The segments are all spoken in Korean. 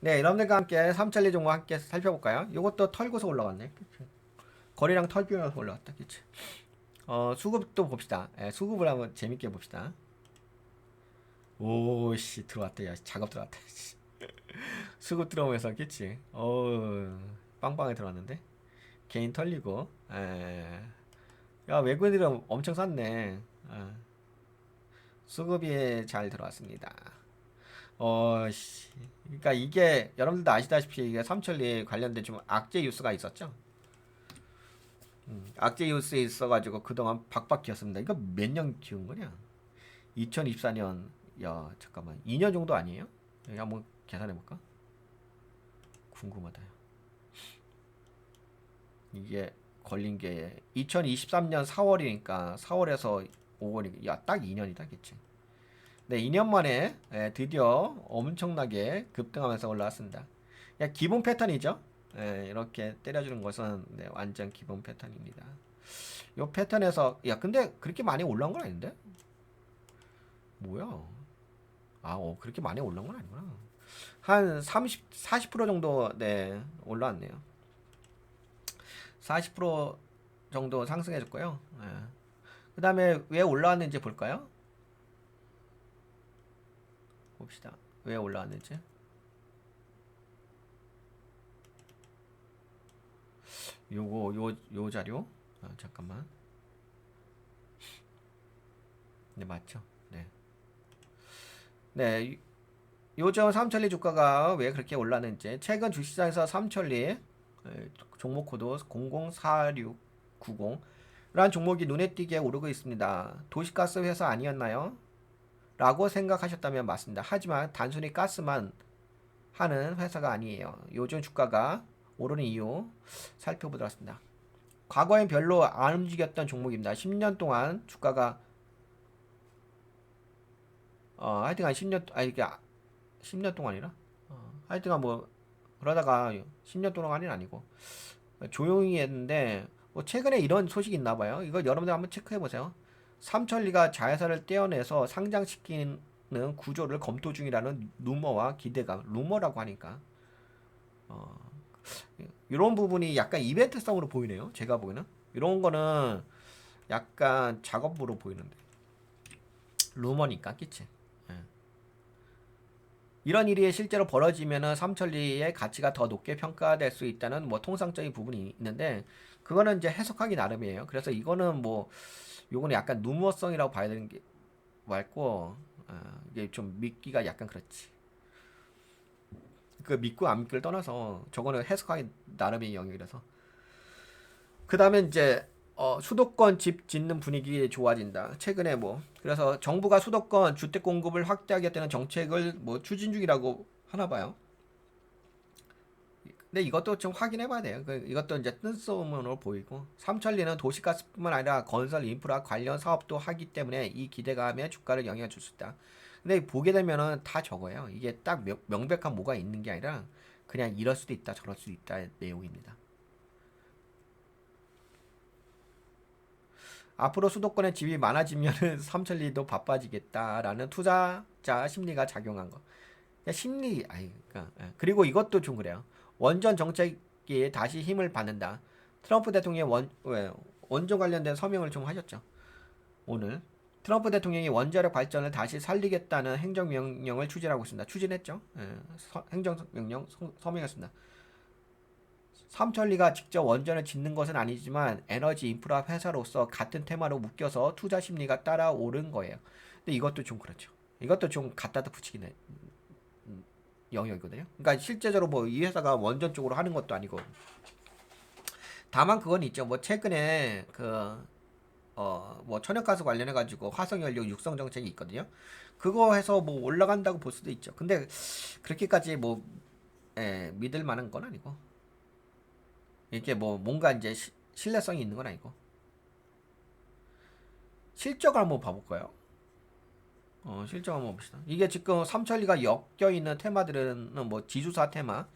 네, 여러분들과 함께 삼천리 종목 함께 살펴볼까요? 이것도 털고서 올라갔네. 거리랑 털 비면서 올라갔다. 그치? 어, 수급도 봅시다. 예, 수급을 한번 재밌게 봅시다. 오씨 들어왔다. 야 작업 들어왔다. 씨. 수급 들어오면서 그치? 어우 빵빵하게 들어왔는데 개인 털리고 에. 야 외국인들은 엄청 샀네. 어. 수급이 잘 들어왔습니다. 어, 씨. 그러니까 이게 여러분들도 아시다시피 이게 삼천리 관련된 좀 악재 뉴스가 있었죠. 음, 악재 뉴스에 있어가지고 그동안 박박 기었습니다. 이거 몇년 기운 거냐? 2024년, 야 잠깐만, 2년 정도 아니에요? 여기 한번 계산해 볼까? 궁금하다. 이게 걸린 게 2023년 4월이니까 4월에서 5월이 야딱 2년이다, 그치? 네, 2년 만에 예, 드디어 엄청나게 급등하면서 올라왔습니다. 야, 기본 패턴이죠? 예, 이렇게 때려주는 것은 네, 완전 기본 패턴입니다. 요 패턴에서 야, 근데 그렇게 많이 올라온 건 아닌데? 뭐야? 아, 어, 그렇게 많이 올라온 건 아니구나. 한 30, 40% 정도 네, 올라왔네요. 40% 정도 상승해줬고요. 예. 그 다음에 왜 올라왔는지 볼까요? 봅시다. 왜 올라왔는지. 요거 요 요 자료. 아, 잠깐만. 네 맞죠? 네. 네. 요- 요즘 삼천리 주가가 왜 그렇게 올랐는지 최근 주식시장에서 삼천리 에, 종목 코드 004690 라는 종목이 눈에 띄게 오르고 있습니다. 도시가스 회사 아니었나요? 라고 생각하셨다면 맞습니다. 하지만 단순히 가스만 하는 회사가 아니에요. 요즘 주가가 오르는 이유 살펴보도록 하겠습니다. 과거엔 별로 안 움직였던 종목입니다. 10년 동안 주가가 어, 하여튼간 10년 아니 이게 10년 동안이라 어, 하여튼간 뭐 그러다가 10년 동안이 아니고 조용히 했는데 뭐 최근에 이런 소식이 있나 봐요. 이거 여러분들 한번 체크해 보세요. 삼천리가 자회사를 떼어내서 상장시키는 구조를 검토 중이라는 루머와 기대감, 루머라고 하니까 어, 이런 부분이 약간 이벤트성으로 보이네요. 제가 보기에는 이런 거는 약간 작업으로 보이는데 루머니까 그치? 예. 이런 일이 실제로 벌어지면은 삼천리의 가치가 더 높게 평가될 수 있다는 뭐 통상적인 부분이 있는데 그거는 이제 해석하기 나름이에요. 그래서 이거는 뭐 요거는 약간 누무성이라고 봐야 되는 게 맞고 어, 이게 좀 믿기가 약간 그렇지. 그 믿고 안 믿기를 떠나서 저거는 해석하기 나름의 영역이라서. 그 다음에 이제 어, 수도권 집 짓는 분위기 좋아진다. 최근에 뭐 그래서 정부가 수도권 주택 공급을 확대하겠다는 정책을 뭐 추진 중이라고 하나 봐요. 근데 이것도 좀 확인해 봐야 돼요. 그 이것도 이제 뜬소문으로 보이고 삼천리는 도시가스뿐만 아니라 건설 인프라 관련 사업도 하기 때문에 이 기대감에 주가를 영향을 줄 수 있다. 근데 보게 되면은 다 적어요. 이게 딱 명, 명백한 뭐가 있는 게 아니라 그냥 이럴 수도 있다 저럴 수도 있다 내용입니다. 앞으로 수도권에 집이 많아지면은 삼천리도 바빠지겠다라는 투자자 심리가 작용한 거. 그러니까 심리, 아이, 그러니까, 예. 그리고 이것도 좀 그래요. 원전 정책이 다시 힘을 받는다. 트럼프 대통령이 원, 왜, 원전 관련된 서명을 좀 하셨죠. 오늘. 트럼프 대통령이 원자력 발전을 다시 살리겠다는 행정명령을 추진하고 있습니다. 추진했죠. 예, 서- 행정명령 서- 서명했습니다. 삼천리가 직접 원전을 짓는 것은 아니지만 에너지 인프라 회사로서 같은 테마로 묶여서 투자 심리가 따라오른 거예요. 근데 이것도 좀 그렇죠. 이것도 좀 갖다도 붙이긴 해. 음, 영역이거든요. 그러니까 실제적으로 뭐 이 회사가 원전 쪽으로 하는 것도 아니고 다만 그건 있죠. 뭐 최근에 그 어, 뭐 천연가스 관련해 가지고 화석연료 육성 정책이 있거든요. 그거 해서 뭐 올라간다고 볼 수도 있죠. 근데 그렇게까지 뭐 예, 믿을 만한 건 아니고 이게 뭐 뭔가 이제 시- 신뢰성이 있는 건 아니고 실적을 한번 봐볼까요? 어, 실적 한번 봅시다. 이게 지금 삼천리가 엮여 있는 테마들은 뭐 지주사 테마,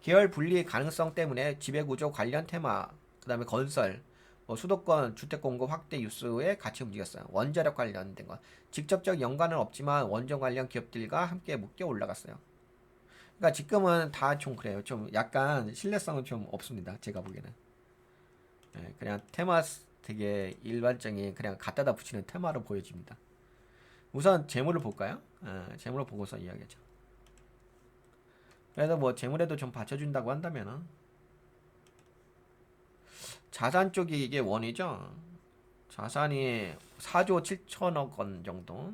계열 분리 가능성 때문에 지배구조 관련 테마, 그 다음에 건설, 뭐 수도권 주택 공급 확대 뉴스에 같이 움직였어요. 원자력 관련된 거. 직접적 연관은 없지만 원전 관련 기업들과 함께 묶여 올라갔어요. 그러니까 지금은 다 좀 그래요. 좀 약간 신뢰성은 좀 없습니다. 제가 보기에는. 예, 그냥 테마 되게 일반적인 그냥 갖다다 붙이는 테마로 보여집니다. 우선 재물을 볼까요? 예, 재물을 보고서 이야기하죠. 그래도 뭐 재물에도 좀 받쳐준다고 한다면은 자산 쪽이 이게 원이죠. 자산이 4조 7천억 원 정도.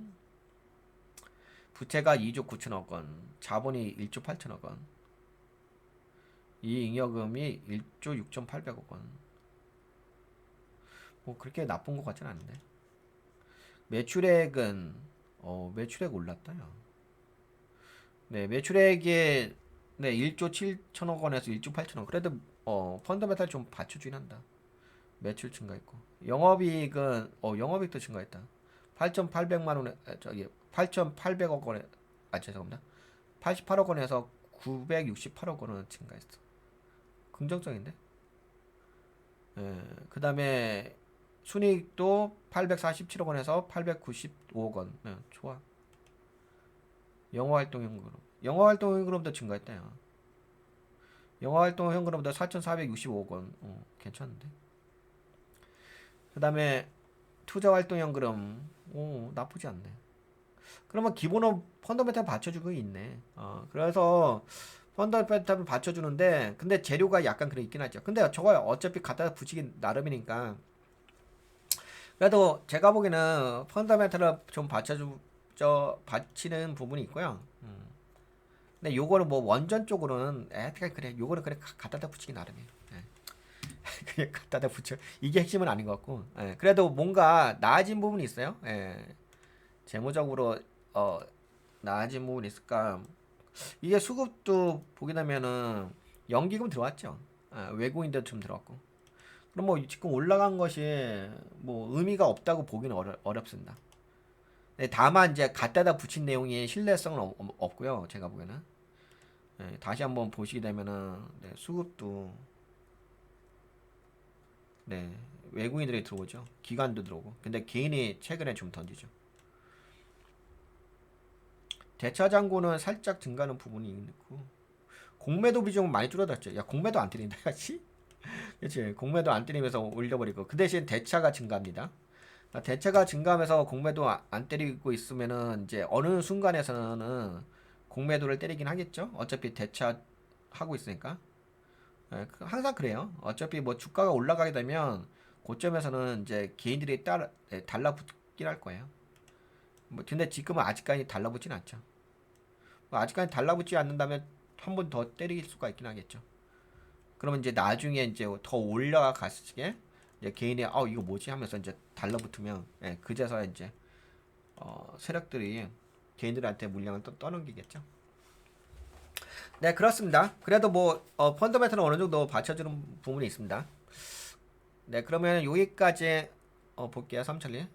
부채가 2조 9천억 원, 자본이 1조 8천억 원, 이잉여금이 1조 6,800억 원. 뭐 그렇게 나쁜 것 같진 않은데. 매출액은 어 매출액 올랐다요. 네 매출액이 네 1조 7천억 원에서 1조 8천억. 그래도 어 펀더멘탈 좀 받쳐주긴 한다. 매출 증가했고 영업이익은 어 영업이익도 증가했다. 8,800만 원에 아, 저기 8,800억 원에 아 죄송합니다. 88억 원에서 968억 원은 증가했어. 긍정적인데? 예, 그 다음에 순이익도 847억 원에서 895억 원. 예, 좋아. 영어 활동 현금. 영어 활동 현금도 증가했다요. 영어 활동 현금보다 4,465억 원. 어, 괜찮은데. 그다음에 투자 활동 현금. 오, 나쁘지 않네. 그러면 기본은 펀더멘탈 받쳐주고 있네. 어, 그래서 펀더멘탈을 받쳐주는데, 근데 재료가 약간 그래 있긴 하죠. 근데 저거 어차피 갖다 붙이기 나름이니까. 그래도 제가 보기에는 펀더멘탈을 좀 받쳐주, 저, 받치는 부분이 있고요. 음. 근데 요거는 뭐 원전 쪽으로는, 에, 그냥 그래. 요거는 그래. 가- 갖다다 붙이기 나름이에요. 예. 그냥 갖다다 붙여. 이게 핵심은 아닌 것 같고. 예. 그래도 뭔가 나아진 부분이 있어요. 예. 재무적으로 어 나아진 부분이 있을까? 이게 수급도 보게 되면은 연기금 들어왔죠. 아, 외국인도 좀 들어왔고. 그럼 뭐 지금 올라간 것이 뭐 의미가 없다고 보기는 어려, 어렵습니다. 네, 다만 이제 갖다다 붙인 내용이 신뢰성은 없, 없- 없고요. 제가 보기에는. 네, 다시 한번 보시게 되면은 네, 수급도 네 외국인들이 들어오죠. 기관도 들어오고. 근데 개인이 최근에 좀 던지죠. 대차 잔고는 살짝 증가하는 부분이 있고 공매도 비중은 많이 줄어들었죠. 야 공매도 안 때린다 야지. 그렇지. 공매도 안 때리면서 올려버리고 그 대신 대차가 증가합니다. 아, 대차가 증가하면서 공매도 아- 안 때리고 있으면은 이제 어느 순간에서는 공매도를 때리긴 하겠죠. 어차피 대차 하고 있으니까. 예, 그- 항상 그래요. 어차피 뭐 주가가 올라가게 되면 고점에서는 이제 개인들이 따라 예, 달라붙긴 할 거예요. 뭐 근데 지금은 아직까지 달라붙진 않죠. 뭐 아직까지 달라붙지 않는다면 한 번 더 때릴 수가 있긴 하겠죠. 그러면 이제 나중에 이제 더 올라갔을 때 개인이 아 이거 뭐지 하면서 이제 달라붙으면 예, 그제서야 이제 어, 세력들이 개인들한테 물량을 또 떠넘기겠죠. 네 그렇습니다. 그래도 뭐 어, 펀더멘탈은 어느 정도 받쳐주는 부분이 있습니다. 네 그러면 여기까지 어, 볼게요 삼천리.